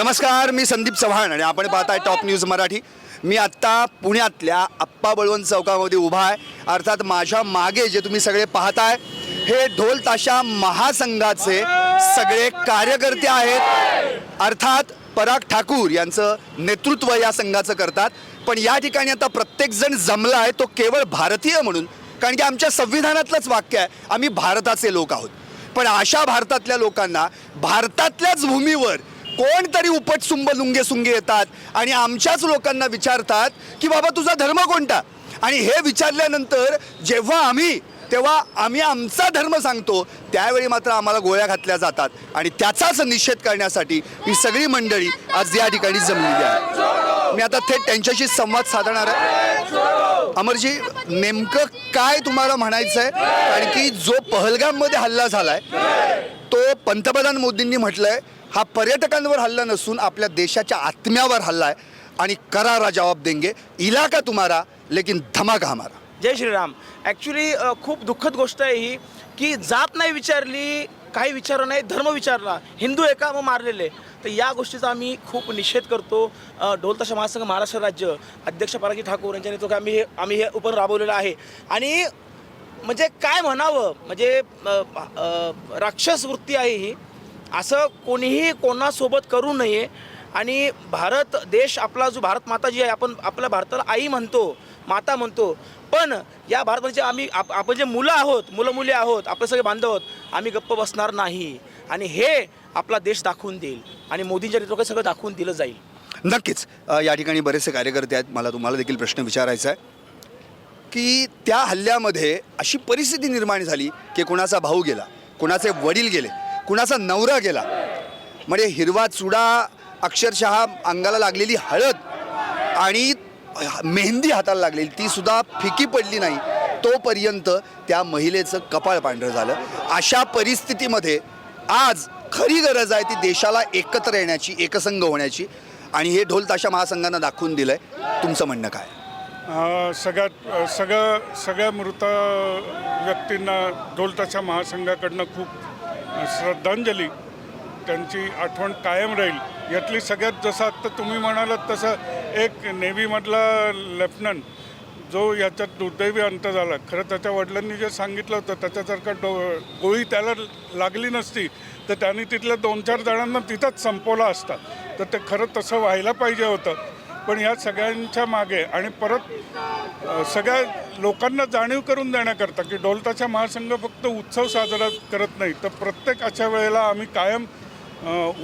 नमस्कार मी संदीप चव्हाण आणि आपण पाहताय टॉप न्यूज मराठी. मी आत्ता पुण्यातल्या आप्पा बळवंत चौकामध्ये उभा आहे. अर्थात माझ्या मागे जे तुम्ही सगळे पाहताय हे ढोल ताशा महासंघाचे सगळे कार्यकर्ते आहेत. अर्थात पराग ठाकूर यांचं नेतृत्व या संघाचं करतात. पण या ठिकाणी आता प्रत्येकजण जमला आहे तो केवळ भारतीय म्हणून. कारण की आमच्या संविधानातलंच वाक्य आहे आम्ही भारताचे लोक आहोत. पण अशा भारतातल्या लोकांना भारतातल्याच भूमीवर कोणतरी उपटसुंब लुंगे सुंगे येतात आणि आमच्याच लोकांना विचारतात की बाबा तुझा धर्म कोणता? आणि हे विचारल्यानंतर जेव्हा आम्ही तेव्हा आम्ही आमचा धर्म सांगतो त्यावेळी मात्र आम्हाला गोळ्या घातल्या जातात. आणि त्याचाच निषेध करण्यासाठी ही सगळी मंडळी आज या ठिकाणी जमलेली आहे. मी आता थेट त्यांच्याशी संवाद साधणार आहे. अमरजी नेमकं काय तुम्हाला म्हणायचं आहे कारण की जो पहलगाममध्ये हल्ला झालाय तो पंतप्रधान मोदींनी म्हटलं आहे हा पर्यटकांवर हल्ला नसून आपल्या देशाच्या आत्म्यावर हल्ला आहे. आणि करारा जवाब देंगे. इलाका तुम्हारा लेकिन धमाका हमारा. जय श्रीराम. ॲक्च्युली खूप दुःखद गोष्ट आहे ही की जात नाही विचारली काही विचारलं नाही धर्म विचारला हिंदू आहे का मग मारलेले. तर या गोष्टीचा आम्ही खूप निषेध करतो. अ, ढोल तशा महासंघ महाराष्ट्र राज्य अध्यक्ष पाराजी ठाकूर यांच्या नेतृत्वात आम्ही हे आम्ही हे उपन राबवलेलं आहे. आणि म्हणजे काय म्हणावं? म्हणजे राक्षस वृत्ती आहे ही. असं कोणीही कोणासोबत करू नये. आणि भारत देश आपला जो भारत माता जी आहे आपण आपल्या भारताला आई म्हणतो माता म्हणतो. पण या भारताचे आम्ही आप आपण जे मुलं आहोत मुलं मुली आहोत आपले सगळे बांधव आहोत आम्ही गप्प बसणार नाही. आणि हे आपला देश दाखवून देईल. आणि मोदींच्या नेतृत्वात सगळं दाखवून दिलं जाईल. नक्कीच. या ठिकाणी बरेचसे कार्यकर्ते आहेत. मला तुम्हाला देखील प्रश्न विचारायचा आहे. की त्या हल्ल्यामध्ये अशी परिस्थिती निर्माण झाली की कुणाचा भाऊ गेला कुणाचे वडील गेले कुणाचा नवरा गेला. म्हणजे हिरवा चुडा अक्षरशः अंगाला लागलेली हळद आणि मेहंदी हाताला लागलेली ती सुद्धा फिकी पडली नाही. तोपर्यंत त्या महिलेचं कपाळ पांढरं झालं. अशा परिस्थितीमध्ये आज खरी गरज आहे ती देशाला एकत्र येण्याची एकसंघ होण्याची. आणि हे ढोल ताशा महासंघानं दाखवून आहे तुमचं म्हणणं काय? सगळ्यात सगळं सगळ्या मृत व्यक्तींना ढोलताशा महासंघाकडनं खूप श्रद्धांजली. त्यांची आठवण कायम राहील. यातली सगळ्यात जसं आत्ता तुम्ही म्हणालात तसं एक नेव्हीमधला लेफ्टनंट जो याच्यात दुर्दैवी अंत झाला. खरं त्याच्या वडिलांनी जे सांगितलं होतं त्याच्यासारखा डो गोळी त्याला लागली नसती तर त्यांनी तिथल्या दोन चार जणांना तिथंच संपवला असता. तर ते खरं तसं व्हायला पाहिजे होतं. पण ह्या सगळ्यांच्या मागे आणि परत सगळ्या लोकांना जाणीव करून देण्याकरता की डोलताचा महासंघ फक्त उत्सव साजरा करत नाही तर प्रत्येक अशा वेळेला आम्ही कायम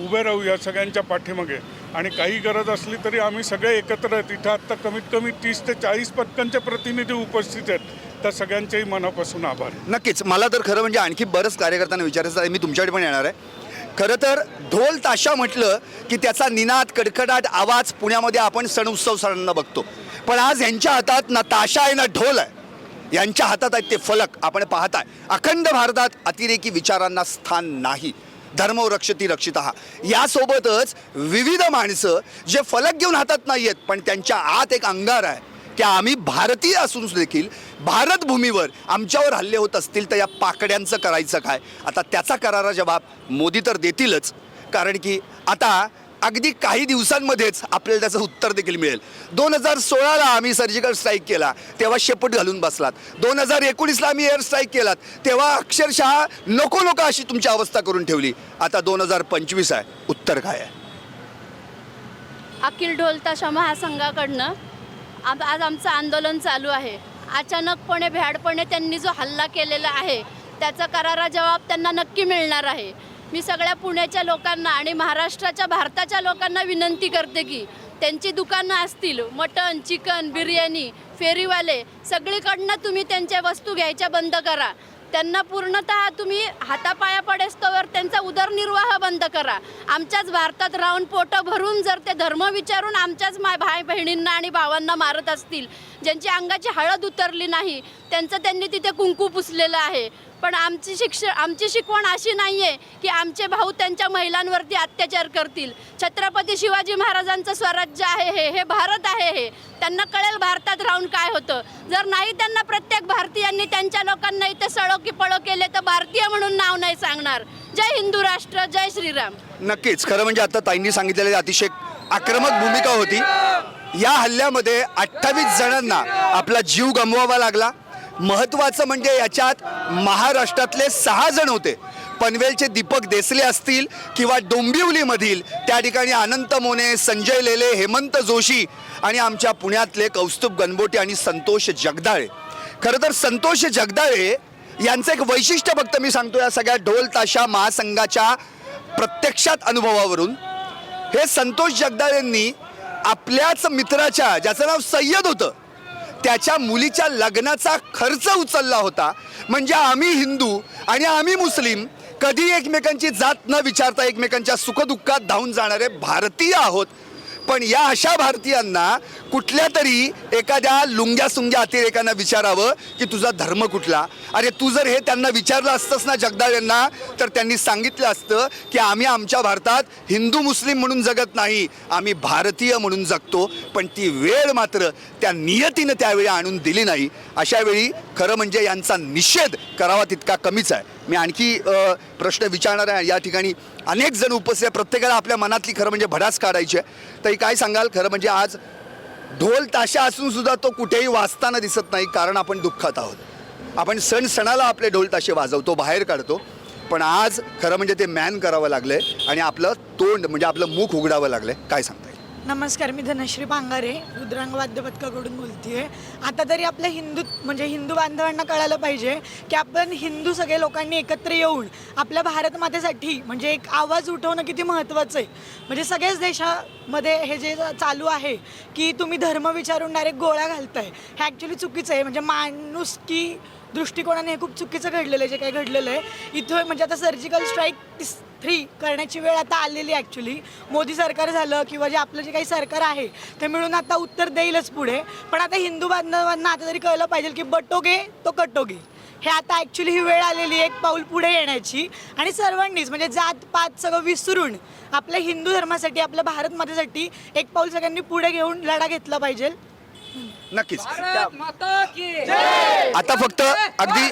उभे राहू या सगळ्यांच्या पाठीमागे. आणि काही गरज असली तरी आम्ही सगळे एकत्र आहेत. इथं आत्ता कमीत कमी तीस ते चाळीस पथकांचे प्रतिनिधी उपस्थित आहेत. त्या सगळ्यांचेही मनापासून आभार. नक्कीच. मला तर खरं म्हणजे आणखी बरंच कार्यकर्त्यांना विचारायचं आहे. मी तुमच्याकडे पण येणार आहे. खरं तर ढोल ताशा म्हटलं की त्याचा निनाद कडकडाट आवाज पुण्यामध्ये आपण सण उत्सव सणांना बघतो. पण आज यांच्या हातात ना ताशा आहे ना ढोल आहे. यांच्या हातात आहेत ते फलक. आपण पाहताय. अखंड भारतात अतिरेकी विचारांना स्थान नाही. धर्म रक्षती रक्षित. यासोबतच विविध माणसं जे फलक घेऊन हातात नाही आहेत पण त्यांच्या आत एक अंगार आहे. की आम्ही भारतीय असून देखील भारतभूमीवर आमच्यावर हल्ले होत असतील तर या पाकड्यांचं करायचं काय? आता त्याचा करारा जबाब मोदी तर देतीलच. कारण की आता अगदी काही दिवसांमध्येच आपल्याला त्याचं उत्तर देखील मिळेल. दोन हजार सोळाला आम्ही सर्जिकल स्ट्राईक केला तेव्हा शेपूट घालून बसलात. दोन हजार एकोणीसला आम्ही एअर स्ट्राईक केलात तेव्हा अक्षरशः नको नको अशी तुमची अवस्था करून ठेवली. आता दोन हजार पंचवीस आहे उत्तर काय आहे? अखिल ढोलताशा महासंघाकडनं आम आज आमचं आंदोलन चालू आहे. अचानकपणे भ्याडपणे त्यांनी जो हल्ला केलेला आहे त्याचा करारा जबाब त्यांना नक्की मिळणार आहे. मी सगळ्या पुण्याच्या लोकांना आणि महाराष्ट्राच्या भारताच्या लोकांना विनंती करते की त्यांची दुकानं असतील मटन चिकन बिर्याणी फेरीवाले सगळीकडनं तुम्ही त्यांच्या वस्तू घ्यायच्या बंद करा. त्यांना पूर्णतः तुम्ही हातापाया पडेस्तोवर त्यांचा उदरनिर्वाह बंद करा. आमच्याच भारतात राहून पोटं भरून जर ते धर्म विचारून आमच्याच माय भाई बहिणींना आणि भावांना मारत असतील ज्यांची अंगाची हळद उतरली नाही त्यांचं त्यांनी तिथे कुंकू पुसलेलं आहे. पण आमची शिक्षण आमची शिकवण अशी नाही आहे की आमचे भाऊ त्यांच्या महिलांवरती अत्याचार करतील. छत्रपती शिवाजी महाराजांचं स्वराज्य आहे हे हे भारत आहे हे. त्यांना कळेल भारतात राहून काय होतं. जर नाही त्यांना प्रत्येक भारतीयांनी त्यांच्या लोकांना इथे सळो की पळो केले तर भारतीय म्हणून नाव नाही सांगणार. जय हिंदू राष्ट्र जय श्रीराम. नक्कीच. खरं म्हणजे आता ताईंनी सांगितलेली अतिशय आक्रमक भूमिका होती. या हल्ल्यामध्ये अठ्ठावीस जणांना आपला जीव गमवावा लागला. महत्त्वाचं म्हणजे याच्यात महाराष्ट्रातले सहा जण होते. पनवेलचे दीपक देसले असतील किंवा डोंबिवलीमधील त्या ठिकाणी अनंत मोने संजय लेले हेमंत जोशी आणि आमच्या पुण्यातले कौस्तुभ गणबोटे आणि संतोष जगदाळे. खरं तर संतोष जगदाळे यांचं एक वैशिष्ट्य फक्त मी सांगतो या सगळ्या ढोल ताशा महासंघाच्या प्रत्यक्षात अनुभवावरून. हे संतोष जगदाळेंनी आपल्याच मित्राच्या ज्याचं नाव सय्यद होतं त्याच्या मुलीच्या लग्नाचा खर्च उचलला होता. म्हणजे आम्ही हिंदू आणि आम्ही मुस्लिम कधी एकमेकांची जात न विचारता एकमेकांच्या सुखदुःखात धावून जाणारे भारतीय आहोत. पण या अशा भारतीयांना कुठल्या तरी एखाद्या लुंग्या सुंग्या अतिरेकांना विचारावं की तुझा धर्म कुठला? अरे तू जर हे त्यांना विचारलं असतंस ना जगदाळ यांना तर त्यांनी सांगितलं असतं की आम्ही आमच्या भारतात हिंदू मुस्लिम म्हणून जगत नाही आम्ही भारतीय म्हणून जगतो पण ती वेळ मात्र त्या नियतीनं त्यावेळी आणून दिली नाही. अशावेळी खरं म्हणजे यांचा निषेध करावा तितका कमीच आहे. मी आणखी प्रश्न विचारणार आहे. या ठिकाणी अनेक जण उपस्थित आहे प्रत्येकाला आपल्या मनातली खरं म्हणजे भडास काढायची आहे. तरी काय सांगाल? खरं म्हणजे आज ढोल ताशा असून सुद्धा तो कुठेही वाजताना दिसत नाही कारण आपण दुःखात आहोत. आपण सण सणाला आपले ढोल ताशे वाजवतो बाहेर काढतो. पण आज खरं म्हणजे ते मॅन करावं लागलंय आणि आपलं तोंड म्हणजे आपलं मुख उघडावं लागलं आहे काय सांगता येईल? नमस्कार मी धनश्री पांगारे रुद्रांग वाद्य पथकाकडून आहे आता तरी आपल्या हिंदू म्हणजे हिंदू बांधवांना कळायला पाहिजे की आपण हिंदू सगळे लोकांनी एकत्र येऊन आपल्या भारत मातेसाठी म्हणजे एक आवाज उठवणं किती महत्त्वाचं आहे. म्हणजे सगळ्याच देशामध्ये हे जे चालू आहे की तुम्ही धर्म विचारून डायरेक्ट गोळ्या घालताय. हे ॲक्च्युली चुकीचं आहे. म्हणजे माणूस की दृष्टिकोनाने हे खूप चुकीचं घडलेलं आहे जे काही घडलेलं आहे. इथं म्हणजे आता सर्जिकल स्ट्राईक थ्री करण्याची वेळ आता आलेली आहे ॲक्च्युली मोदी सरकार झालं किंवा जे आपलं जे काही सरकार आहे ते मिळून आता उत्तर देईलच पुढे. पण आता हिंदू बांधवांना आता तरी कळलं पाहिजे की बटोगे तो कटोगे. हे आता ॲक्च्युली ही वेळ आलेली आहे एक पाऊल पुढे येण्याची. आणि सर्वांनीच म्हणजे जात पात सगळं विसरून आपल्या हिंदू धर्मासाठी आपल्या भारत मातेसाठी एक पाऊल सगळ्यांनी पुढे घेऊन लढा घेतला पाहिजे. नक्कीच. आता फक्त अगदी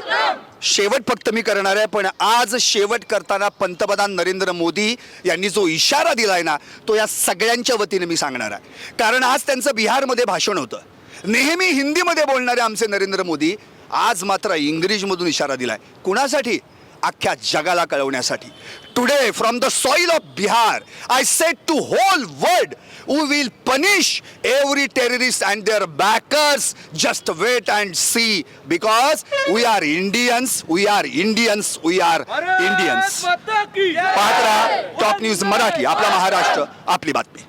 शेवट फक्त मी करणार आहे पण आज शेवट करताना पंतप्रधान नरेंद्र मोदी यांनी जो इशारा दिलाय ना तो या सगळ्यांच्या वतीने मी सांगणार आहे. कारण आज त्यांचं बिहारमध्ये भाषण होतं. नेहमी हिंदीमध्ये बोलणारे आमचे नरेंद्र मोदी आज मात्र इंग्रजीमधून इशारा दिलाय. कुणासाठी? अख्ख्या जगाला कळवण्यासाठी. Today from the soil of Bihar I set to whole world we will punish every terrorist and their backers just wait and see because we are Indians we are Indians we are Indians पाहत राहा top news Marathi आपला महाराष्ट्र आपली बातमी.